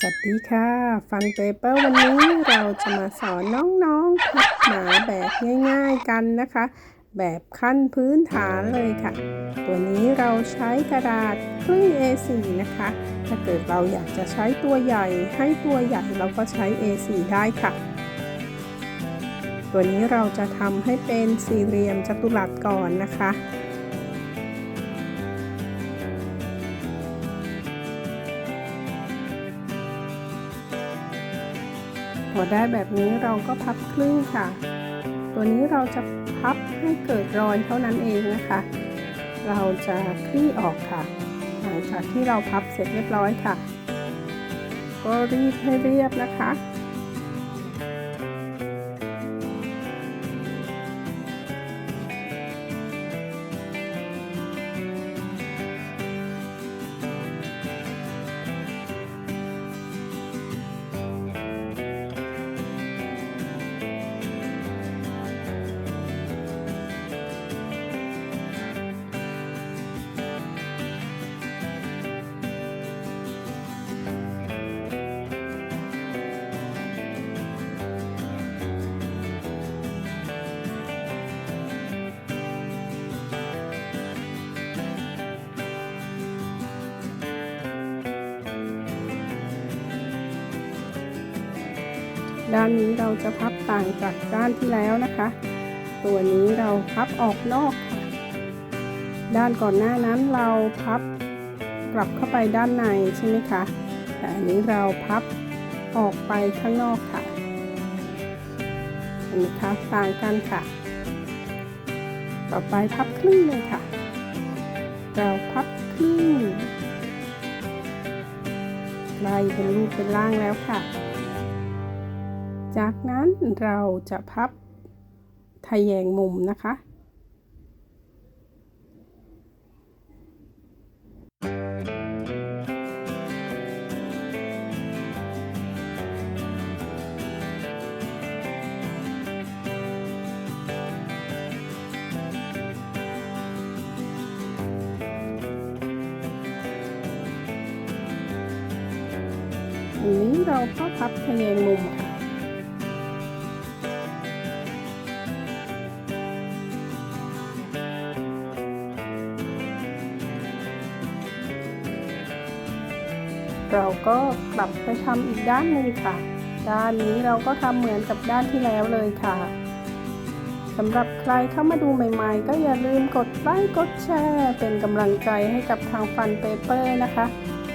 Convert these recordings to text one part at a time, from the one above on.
สวัสดีค่ะ ฟันเปเปอร์วันนี้เราจะมาสอนน้องๆพับหมาแบบง่ายๆกันนะคะ แบบขั้นพื้นฐานเลยค่ะ ตัวนี้เราใช้กระดาษครึ่ง A4 นะคะ ถ้าเกิดเราอยากจะใช้ตัวใหญ่ให้ตัวใหญ่เราก็ใช้ A4 ได้ค่ะ ตัวนี้เราจะทำให้เป็นสี่เหลี่ยมจัตุรัสก่อนนะคะ พอได้แบบนี้เราก็พับครึ่งค่ะ ตัวนี้เราจะพับให้เกิดรอยเท่านั้นเองนะคะ เราจะคลี่ออกค่ะ หลังจากที่เราพับเสร็จเรียบร้อยค่ะ ก็รีดให้เรียบนะคะ ด้านนี้เราจะพับต่างจากด้านที่แล้วนะคะ ตัวนี้เราพับออกนอกค่ะ ด้านก่อนหน้านั้นเราพับกลับเข้าไปด้านในใช่ไหมคะ แต่อันนี้เราพับออกไปข้างนอกค่ะเห็นไหมคะต่างกันค่ะ ต่อไปพับครึ่งเลยค่ะ เราพับครึ่งไล่เป็นรูปเป็นร่างแล้วค่ะ จากนั้นเราจะพับทะแยงมุมนะคะอันนี้เราก็พับทะแยงมุม เราก็กลับไปทำอีกด้านหนึ่งค่ะ ด้านนี้เราก็ทำเหมือนกับด้านที่แล้วเลยค่ะสำหรับใครเข้ามาดูใหม่ๆ ก็อย่าลืมกดไลค์กดแชร์ เป็นกำลังใจให้กับทางฟันเปเปอร์นะคะ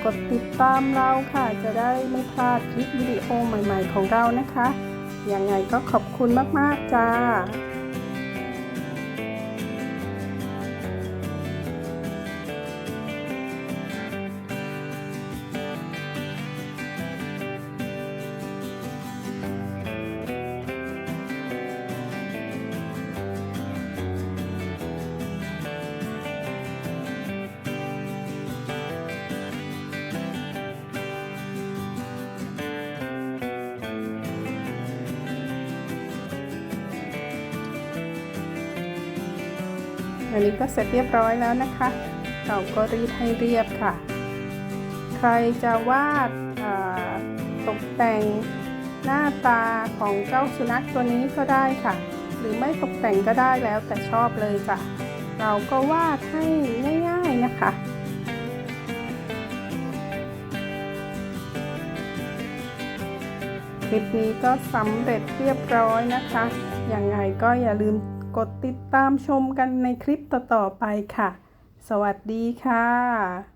กดติดตามเราค่ะ จะได้ไม่พลาดคลิปวิดีโอใหม่ๆของเรานะคะยังไงก็ขอบคุณมากๆจ้า อันนี้ก็เสร็จเรียบร้อยแล้วนะคะ เราก็รีดให้เรียบค่ะ ใครจะวาดตกแต่งหน้าตาของเจ้าสุนัขตัวนี้ก็ได้ค่ะ หรือไม่ตกแต่งก็ได้แล้วแต่ชอบเลยจ้ะเราก็วาดให้ง่าย ๆนะคะคลิปนี้ก็สำเร็จเรียบร้อยนะคะ ยังไงก็อย่าลืม กดติดตามชมกันในคลิปต่อๆไปค่ะ สวัสดีค่ะ